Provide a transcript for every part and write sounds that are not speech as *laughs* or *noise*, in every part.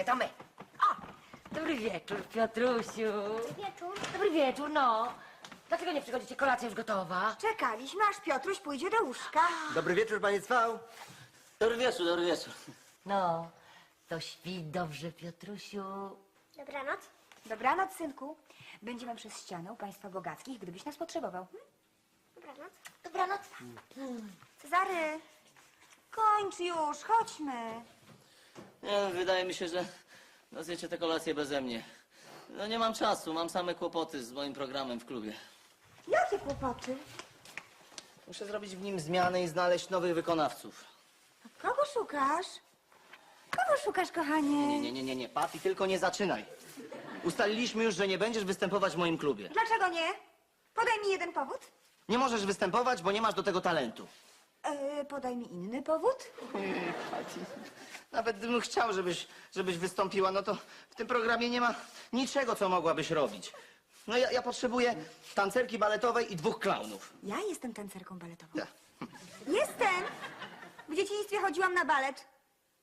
Kochanie, to my. O, dobry wieczór, Piotrusiu. Wieczór. Dobry wieczór, no. Dlaczego nie przychodzicie? Kolacja już gotowa. Czekaliśmy, aż Piotruś pójdzie do łóżka. Dobry wieczór, panie Cwał. Dobry wieczór, dobry wieczór. No, to śpi dobrze, Piotrusiu. Dobranoc. Dobranoc, synku. Będziemy przez ścianę u państwa bogackich, gdybyś nas potrzebował. Hm? Dobranoc. Dobranoc. Cezary, kończ już, chodźmy. Nie, wydaje mi się, że zjecie tę kolację beze mnie. No nie mam czasu, mam same kłopoty z moim programem w klubie. Jakie kłopoty? Muszę zrobić w nim zmiany i znaleźć nowych wykonawców. Kogo szukasz? Kogo szukasz, kochanie? Nie, nie, nie, nie, nie, Patty, tylko nie zaczynaj. Ustaliliśmy już, że nie będziesz występować w moim klubie. Dlaczego nie? Podaj mi jeden powód. Nie możesz występować, bo nie masz do tego talentu. E, podaj mi inny powód. Patty, nawet gdybym chciał, żebyś, żebyś wystąpiła, no to w tym programie nie ma niczego, co mogłabyś robić. No ja, ja potrzebuję tancerki baletowej i dwóch klaunów. Ja jestem tancerką baletową. Ja. Jestem! W dzieciństwie chodziłam na balet.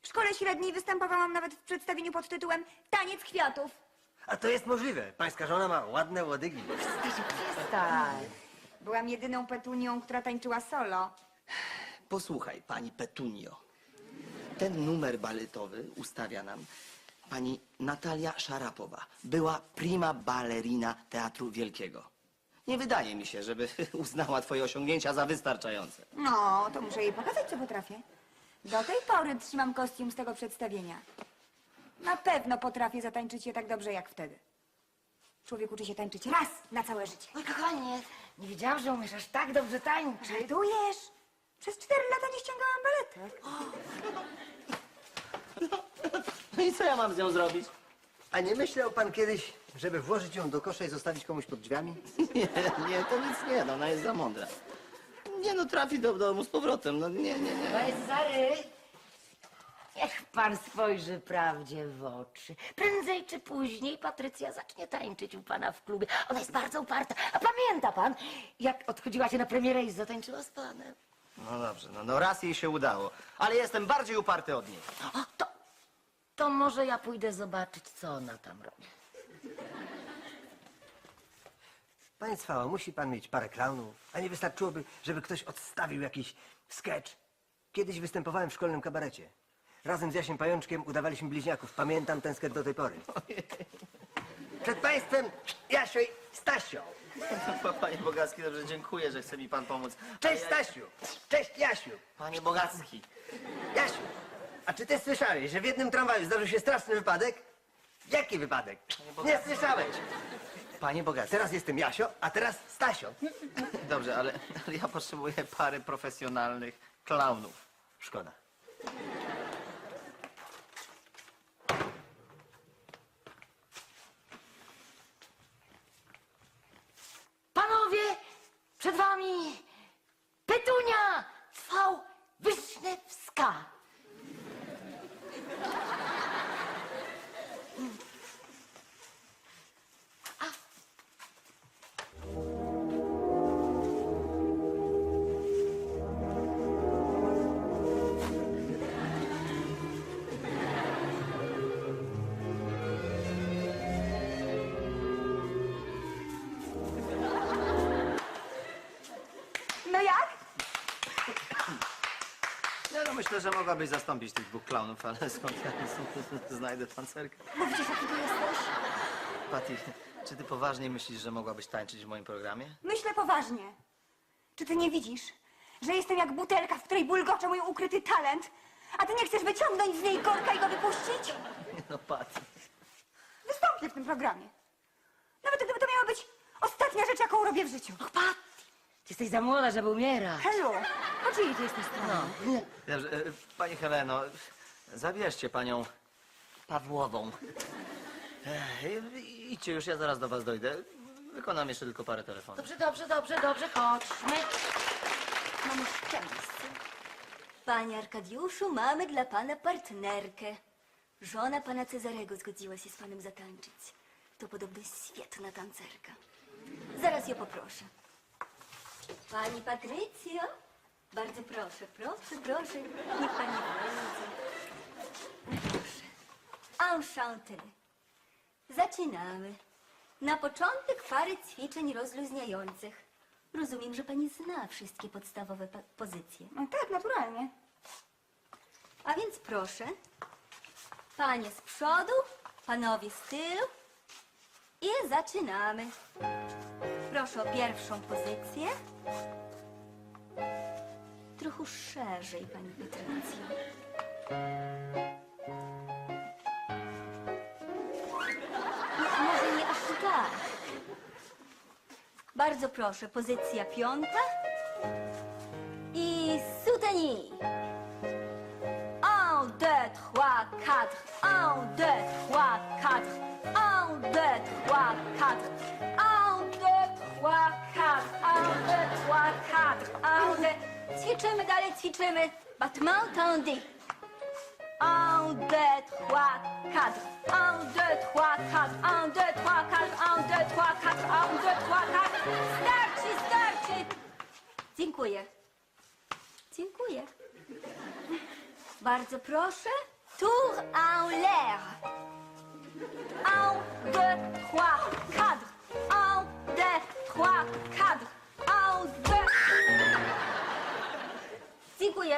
W szkole średniej występowałam nawet w przedstawieniu pod tytułem Taniec kwiatów. A to jest możliwe. Pańska żona ma ładne łodygi. Stasiu, przestań. Byłam jedyną petunią, która tańczyła solo. Posłuchaj, pani Petunio. Ten numer baletowy ustawia nam pani Natalia Szarapowa. Była prima ballerina Teatru Wielkiego. Nie wydaje mi się, żeby *laughs* uznała twoje osiągnięcia za wystarczające. No, to muszę jej pokazać, co potrafię. Do tej pory trzymam kostium z tego przedstawienia. Na pewno potrafię zatańczyć je tak dobrze jak wtedy. Człowiek uczy się tańczyć raz na całe życie. Oj, kochanie, nie wiedziałam, że umiesz aż tak dobrze tańczyć. Żartujesz? Przez cztery lata nie ściągałam baletek. No i co ja mam z nią zrobić? A nie myślał pan kiedyś, żeby włożyć ją do kosza i zostawić komuś pod drzwiami? Nie, nie, to nic nie, no ona jest za mądra. Nie no, trafi do domu z powrotem, no nie, nie, nie. Cezary, niech pan spojrzy prawdzie w oczy. Prędzej czy później Patrycja zacznie tańczyć u pana w klubie. Ona jest bardzo uparta. A pamięta pan, jak odchodziła się na premierę i zatańczyła z panem? No dobrze, no, no raz jej się udało, ale jestem bardziej uparty od niej. O, to, to może ja pójdę zobaczyć, co ona tam robi. Panie Cwała, musi pan mieć parę klaunów. A nie wystarczyłoby, żeby ktoś odstawił jakiś sketch. Kiedyś występowałem w szkolnym kabarecie. Razem z Jasiem Pajączkiem udawaliśmy bliźniaków. Pamiętam ten sketch do tej pory. Przed państwem Jasio i Stasio. *laughs* Panie Bogacki, dobrze, dziękuję, że chce mi pan pomóc. Cześć Stasiu. Cześć Jasiu. Panie Bogacki. Jasiu, a czy ty słyszałeś, że w jednym tramwaju zdarzył się straszny wypadek? Jaki wypadek? Nie słyszałeś. Panie Bogacki. Teraz jestem Jasio, a teraz Stasio. Dobrze, ale, ale ja potrzebuję pary profesjonalnych klaunów. Szkoda. Myślę, że mogłabyś zastąpić tych dwóch klaunów, ale *laughs* skąd ja *laughs* znajdę tancerkę? Mówicie, jaki ty jesteś? Patty, czy ty poważnie myślisz, że mogłabyś tańczyć w moim programie? Myślę poważnie. Czy ty nie widzisz, że jestem jak butelka, w której bulgocze mój ukryty talent, a ty nie chcesz wyciągnąć z niej korka i go wypuścić? Nie *laughs* no, Patty. Wystąpię w tym programie. Nawet gdyby to miała być ostatnia rzecz, jaką robię w życiu. Och, Pat, jesteś za młoda, żeby umierać. Hello, po czyjej ty jesteś stronie? No. Dobrze, e, pani Heleno, zabierzcie panią Pawłową. Ech, Idźcie już, ja zaraz do was dojdę. Wykonam jeszcze tylko parę telefonów. Dobrze, dobrze, dobrze, dobrze, chodźmy. Mamy szczęście. Panie Arkadiuszu, mamy dla pana partnerkę. Żona pana Cezarego zgodziła się z panem zatańczyć. To podobno świetna tancerka. Zaraz ją poproszę. Pani Patrycjo, bardzo proszę, proszę, proszę. Niech pani wejdzie. Proszę. enchanté. Zaczynamy. Na początek pary ćwiczeń rozluźniających. Rozumiem, że pani zna wszystkie podstawowe pa- pozycje. No tak, naturalnie. A więc proszę, panie z przodu, panowie z tyłu i zaczynamy. Proszę o pierwszą pozycję. Trochę szerzej, pani Patrycjo. Nie, może nie aż tak. Bardzo proszę, pozycja piąta i soutenu. Un, deux, trois, quatre. Un, deux, trois, quatre. Un, deux, trois, quatre. Trois, quatre. Un, deux. Ćwiczymy dalej, ćwiczymy. Battement tendu. Un, deux, trois, quatre. Un, deux, trois, quatre. Un, deux, trois, quatre. Un, deux, trois, quatre. Un, deux, trois, quatre. Starczy, starczy. Dziękuję. Dziękuję. Bardzo proszę. Tour en l'air. Un, deux, trois, quatre. Un,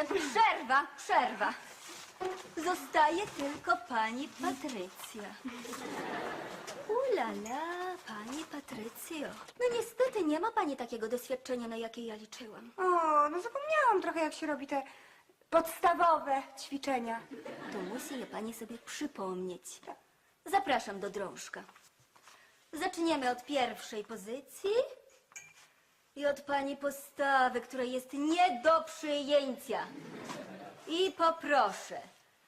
Przerwa, przerwa. Zostaje tylko pani Patrycja. Ulala, pani Patrycjo. No niestety nie ma pani takiego doświadczenia, na jakie ja liczyłam. O, no zapomniałam trochę, jak się robi te podstawowe ćwiczenia. To musi je pani sobie przypomnieć. Zapraszam do drążka. Zaczniemy od pierwszej pozycji i od pani postawy, która jest nie do przyjęcia. I poproszę.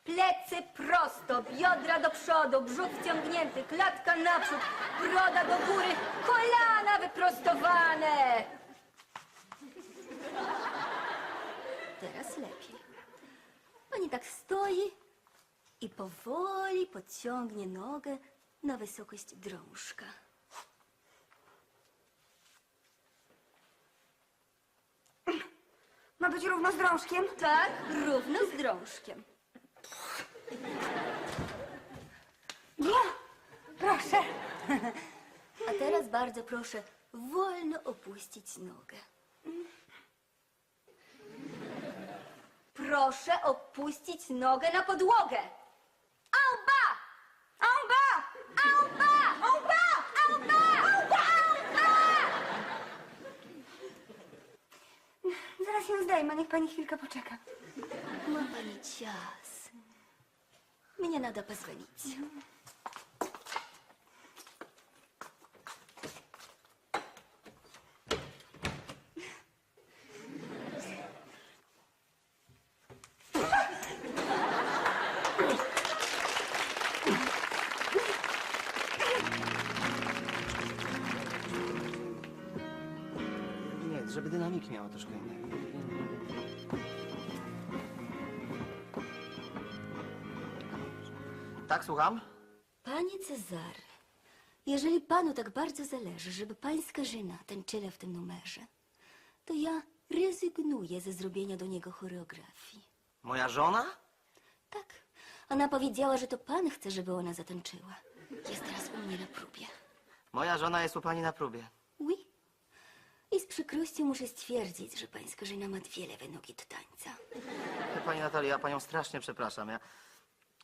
Plecy prosto, biodra do przodu, brzuch wciągnięty, klatka naprzód, broda do góry, kolana wyprostowane. Teraz lepiej. Pani tak stoi i powoli podciągnie nogę na wysokość drążka. Ma być równo z drążkiem? Tak, równo z drążkiem. Ja, proszę. A teraz bardzo proszę wolno opuścić nogę. Proszę opuścić nogę na podłogę. się zdejmę, niech pani chwilkę poczeka. Ma pani czas. Mnie nada pozwolić. Nie, żeby dynamik miała troszkę innego. Tak, słucham? Panie Cezary, jeżeli panu tak bardzo zależy, żeby pańska żena tańczyła w tym numerze, to ja rezygnuję ze zrobienia do niego choreografii. Moja żona? Tak, ona powiedziała, że to pan chce, żeby ona zatańczyła. Jest teraz u mnie na próbie. Moja żona jest u pani na próbie. Oui. I z przykrością muszę stwierdzić, że pańska żena ma dwie lewe nogi do tańca. Pani Natalia, ja panią strasznie przepraszam. Ja,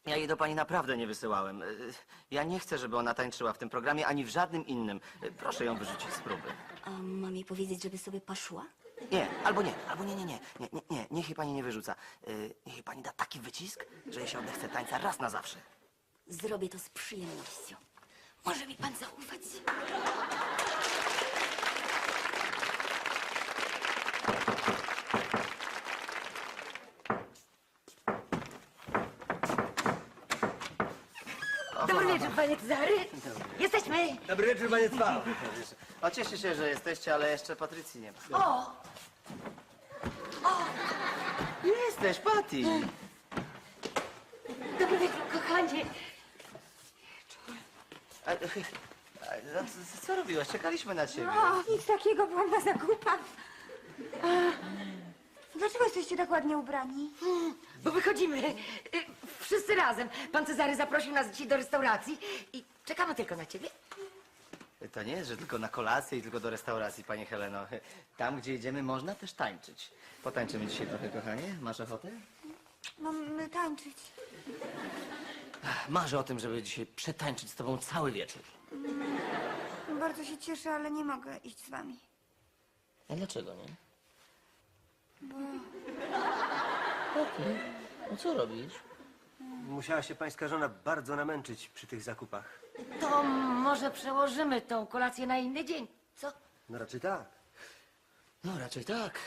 ja jej do pani naprawdę nie wysyłałem. Y, Ja nie chcę, żeby ona tańczyła w tym programie, ani w żadnym innym. Y, Proszę ją wyrzucić z próby. A mam jej powiedzieć, żeby sobie poszła? Nie, albo nie, albo nie, nie, nie, nie, nie, nie, niech jej pani nie wyrzuca. Y, Niech jej pani da taki wycisk, że jej się odechce tańca raz na zawsze. Zrobię to z przyjemnością. Może mi pan zaufać. Dobry wieczór, panie Cezary. Jesteśmy. Dobry wieczór, panie Cwał. O, cieszę się, że jesteście, ale jeszcze Patrycji nie ma. O, Jesteś, Patty! dobry wieczór, kochanie. A, a, a, co, co robiłaś? Czekaliśmy na ciebie. O, nic takiego, byłam na zakupach. A, dlaczego jesteście tak ładnie ubrani? Bo wychodzimy y, wszyscy razem. Pan Cezary zaprosił nas dzisiaj do restauracji i czekamy tylko na ciebie. To nie jest, że tylko na kolację i tylko do restauracji, pani Heleno. Tam, gdzie jedziemy, można też tańczyć. Potańczymy dzisiaj trochę, kochanie? Masz ochotę? Mamy tańczyć. Marzę o tym, żeby dzisiaj przetańczyć z tobą cały wieczór. Bardzo się cieszę, ale nie mogę iść z wami. A dlaczego nie? Bo Okej. No co robisz? Musiała się pańska żona bardzo namęczyć przy tych zakupach. To może przełożymy tą kolację na inny dzień, co? No raczej tak. No raczej tak.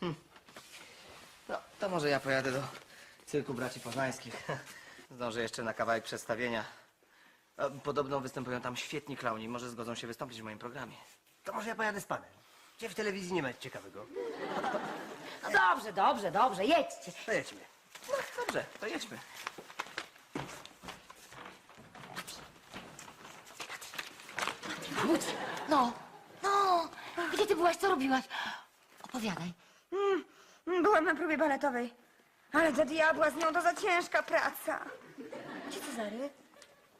Hm. No, to może ja pojadę do cyrku braci poznańskich. *laughs* Zdążę jeszcze na kawałek przedstawienia. A, Podobno występują tam świetni klauni. Może zgodzą się wystąpić w moim programie. To może ja pojadę z panem. Gdzie w telewizji nie ma nic ciekawego. No dobrze, dobrze, dobrze, jedźcie. To jedźmy. No, dobrze, to jedźmy. Budź. No, no, gdzie ty byłaś, co robiłaś? Opowiadaj. Mm, Byłam na próbie baletowej. Ale do diabła z nią to za ciężka praca. Gdzie Cezary?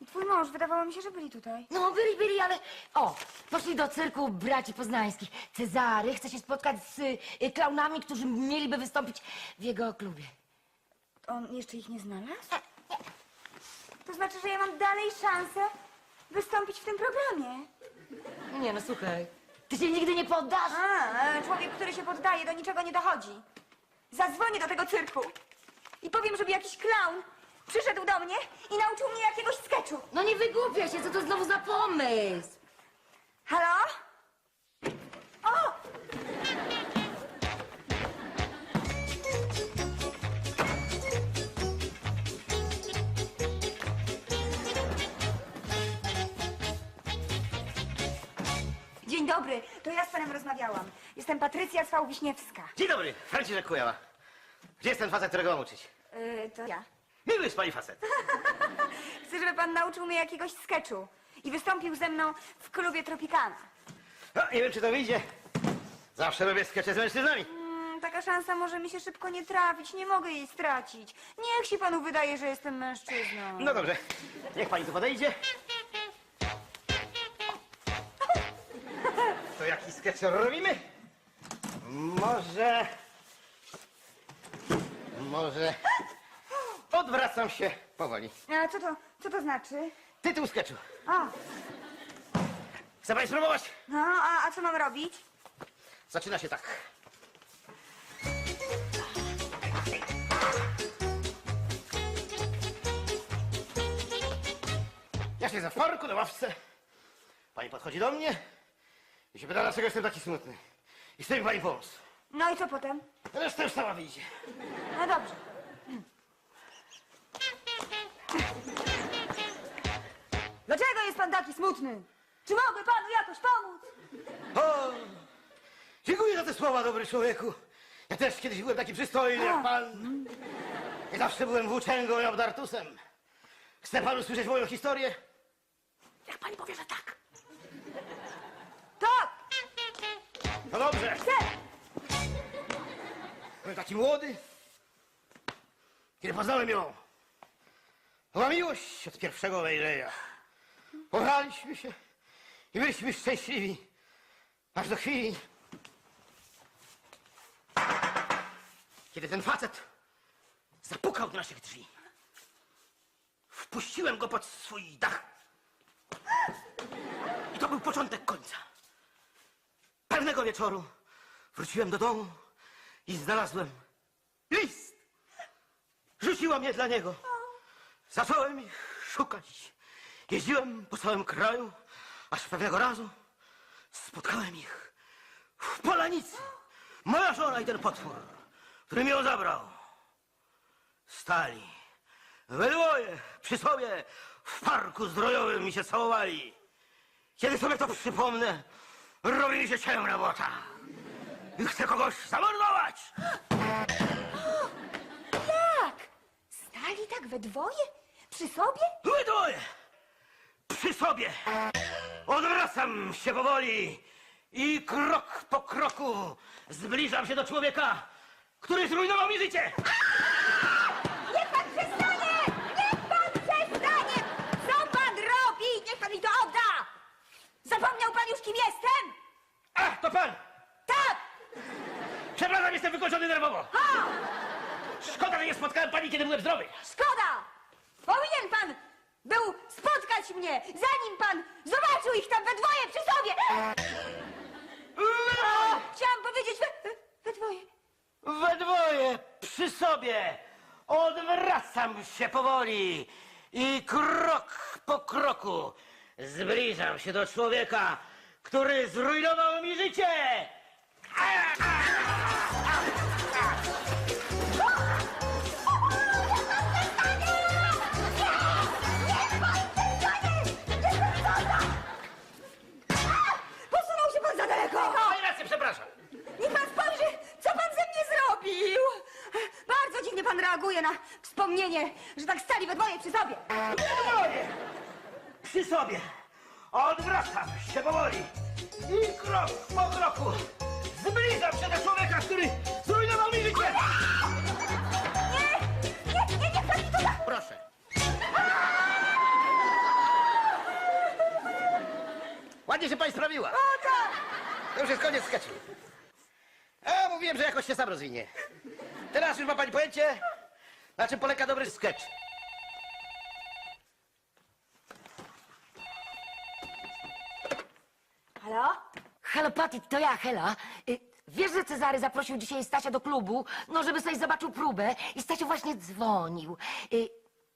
I twój mąż, wydawało mi się, że byli tutaj. No, byli, byli, ale... O, poszli do cyrku braci poznańskich. Cezary chce się spotkać z y, y, klaunami, którzy mieliby wystąpić w jego klubie. On jeszcze ich nie znalazł? To znaczy, że ja mam dalej szansę wystąpić w tym programie. Nie no, słuchaj. Ty się nigdy nie poddasz? A, e, człowiek, który się poddaje, do niczego nie dochodzi. Zadzwonię do tego cyrku i powiem, żeby jakiś klaun przyszedł do mnie i nauczył mnie jakiegoś sketchu. No nie wygłupia się, co to znowu za pomysł? Halo? Dobry, to ja z panem rozmawiałam. Jestem Patrycja Swał-Wiśniewska. Dzień dobry, Franciszek Kujawa. Gdzie jest ten facet, którego mam uczyć? Yy, to ja. Miły jest pani facet. *laughs* Chcę, żeby pan nauczył mnie jakiegoś sketchu i wystąpił ze mną w klubie Tropicana. No, nie wiem, czy to wyjdzie. Zawsze robię skecze z mężczyznami. Mm, taka szansa może mi się szybko nie trafić, nie mogę jej stracić. Niech się panu wydaje, że jestem mężczyzną. No dobrze, niech pani tu podejdzie. Jaki sketch robimy? Może... Może... Odwracam się powoli. A co to, co to znaczy? Tytuł sketchu. O, Chce pani spróbować? no, a, a co mam robić? Zaczyna się tak. Ja siedzę w parku na ławce. Pani podchodzi do mnie i się pyta, dlaczego jestem taki smutny. I chce mi pani pomóc. No i co potem? Reszta już sama wyjdzie. No dobrze. Dlaczego jest pan taki smutny? Czy mogę panu jakoś pomóc? O! Dziękuję za te słowa, dobry człowieku. Ja też kiedyś byłem taki przystojny jak pan. I zawsze byłem włóczęgą i obdartusem. Chce pan usłyszeć moją historię? Jak pani powie, że. Tak, No dobrze. chcę. Byłem taki młody, kiedy poznałem ją. Była miłość od pierwszego wejrzenia. Kochaliśmy się i byliśmy szczęśliwi. Aż do chwili, kiedy ten facet zapukał do naszych drzwi. Wpuściłem go pod swój dach. I to był początek końca. Pewnego wieczoru wróciłem do domu i znalazłem list. Rzuciłam je dla niego. Zacząłem ich szukać. Jeździłem po całym kraju, aż pewnego razu spotkałem ich w Polanicy. Moja żona i ten potwór, który mi ją zabrał. Stali we dwoje przy sobie w parku zdrojowym i się całowali. Kiedy sobie to przypomnę, robi mi się ciemna oczach. I chcę kogoś zamordować. Jak? Stali tak we dwoje? Przy sobie? Wy dwoje! Przy sobie! Odwracam się powoli i krok po kroku zbliżam się do człowieka, który zrujnował mi życie! Niech pan przestanie! Zapomniał pan już, kim jestem? Ach, to pan! Tak! Przepraszam, jestem wykończony nerwowo. O! Szkoda, że nie spotkałem pani, kiedy byłem zdrowy. Szkoda! Powinien pan był spotkać mnie, zanim pan zobaczył ich tam we dwoje przy sobie! O, chciałam powiedzieć we, we dwoje. We dwoje, przy sobie. Odwracam się powoli i krok po kroku zbliżam się do człowieka, który zrujnował mi życie. Posunął się pan za daleko! Pani rację, przepraszam. Niech pan spojrzy, co pan ze mnie zrobił! Bardzo dziwnie pan reaguje na wspomnienie, że tak stali we dwoje przy sobie. Dwoje, przy sobie. Odwracam się powoli i krok po kroku zbliżam się do człowieka, który zrujnował mi życie. Nie, nie, nie, nie, da! Proszę. Ładnie się pani sprawiła. O tak! To już jest koniec sketchu. A mówiłem, że jakoś się sam rozwinie. Teraz już ma pani pojęcie, na czym polega dobry sketch. Halo? Halo, Patty, to ja, Hela. Y, Wiesz, że Cezary zaprosił dzisiaj Stasia do klubu, no żeby sobie zobaczył próbę i Stasiu właśnie dzwonił. Y,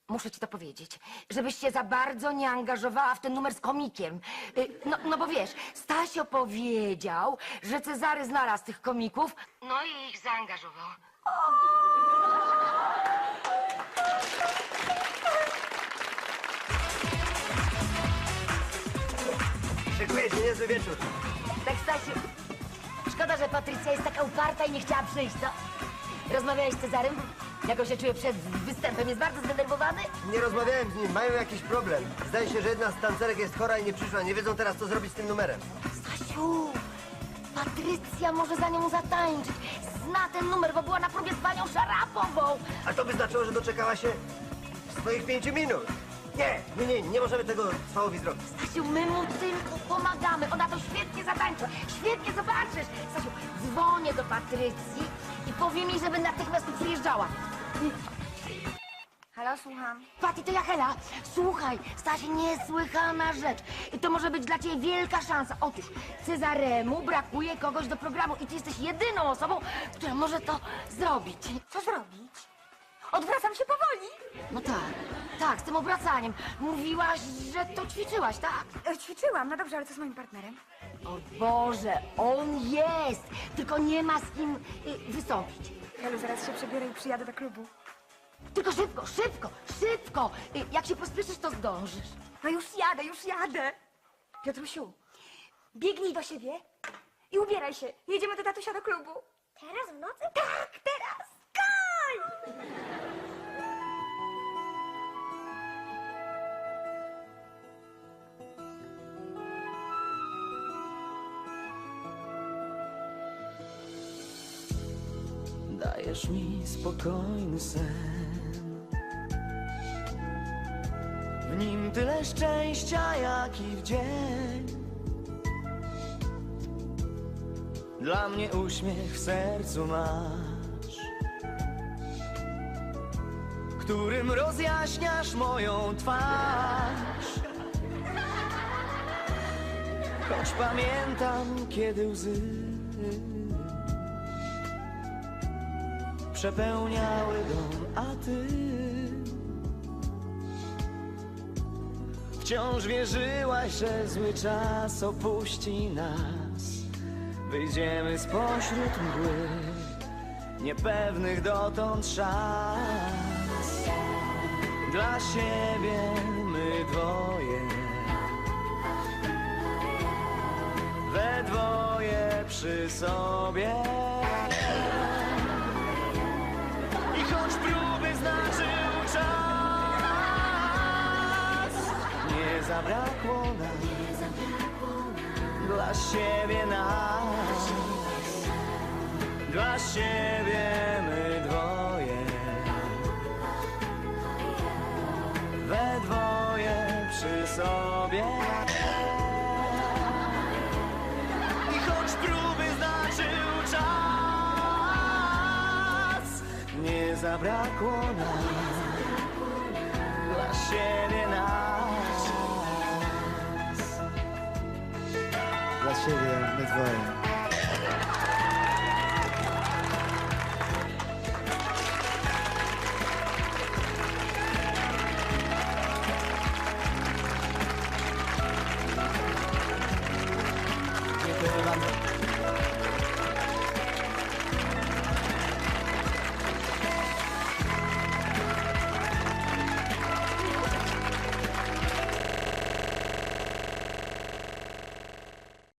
Muszę ci to powiedzieć, żebyś się za bardzo nie angażowała w ten numer z komikiem. Y, No, no bo wiesz, Stasio powiedział, że Cezary znalazł tych komików, no i ich zaangażował. Szykuje się niezły wieczór. Tak, Stasiu, szkoda, że Patrycja jest taka uparta i nie chciała przyjść, co? Rozmawiałeś z Cezarym? Jak on się czuje przed występem? Jest bardzo zdenerwowany? Nie rozmawiałem z nim, mają jakiś problem. Zdaje się, że jedna z tancerek jest chora i nie przyszła. Nie wiedzą teraz, co zrobić z tym numerem. Stasiu, Patrycja może za nią zatańczyć. Zna ten numer, bo była na próbie z panią Szarapową. A to by znaczyło, że doczekała się swoich pięciu minut. Nie, nie, nie, nie możemy tego Trwałowi zrobić. Stasiu, my mu tylko pomagamy. Ona to świetnie zatańczy. Świetnie zobaczysz. Stasiu, dzwonię do Patrycji i powiem jej, żeby natychmiast tu przyjeżdżała. Halo, słucham. Pati, to ja Hela. Słuchaj, stała się niesłychana rzecz. I to może być dla ciebie wielka szansa. Otóż Cezaremu brakuje kogoś do programu i ty jesteś jedyną osobą, która może to zrobić. Co zrobić? Odwracam się powoli. No tak, tak, z tym obracaniem. Mówiłaś, że to ćwiczyłaś, tak? E, Ćwiczyłam, no dobrze, ale co z moim partnerem? O Boże, on jest, tylko nie ma z kim y, wystąpić. Helu, zaraz się przebiorę i przyjadę do klubu. Tylko szybko, szybko, szybko. Y, jak się pospieszysz, to zdążysz. No już jadę, już jadę. Piotrusiu, biegnij do siebie i ubieraj się. Jedziemy do tatusia do klubu. Teraz w nocy? Tak, teraz. Dajesz mi spokojny sen. W nim tyle szczęścia jak i w dzień. Dla mnie uśmiech w sercu masz Którym rozjaśniasz moją twarz Choć pamiętam kiedy łzy przepełniały dom, a ty wciąż wierzyłaś, że zły czas opuści nas. Wyjdziemy spośród mgły, niepewnych dotąd szans. Dla siebie my dwoje, we dwoje przy sobie. I choć próby znaczył czas Nie zabrakło nam Dla siebie nas Dla siebie zabrakło nam Dla siebie nas Dla siebie, my dwoje.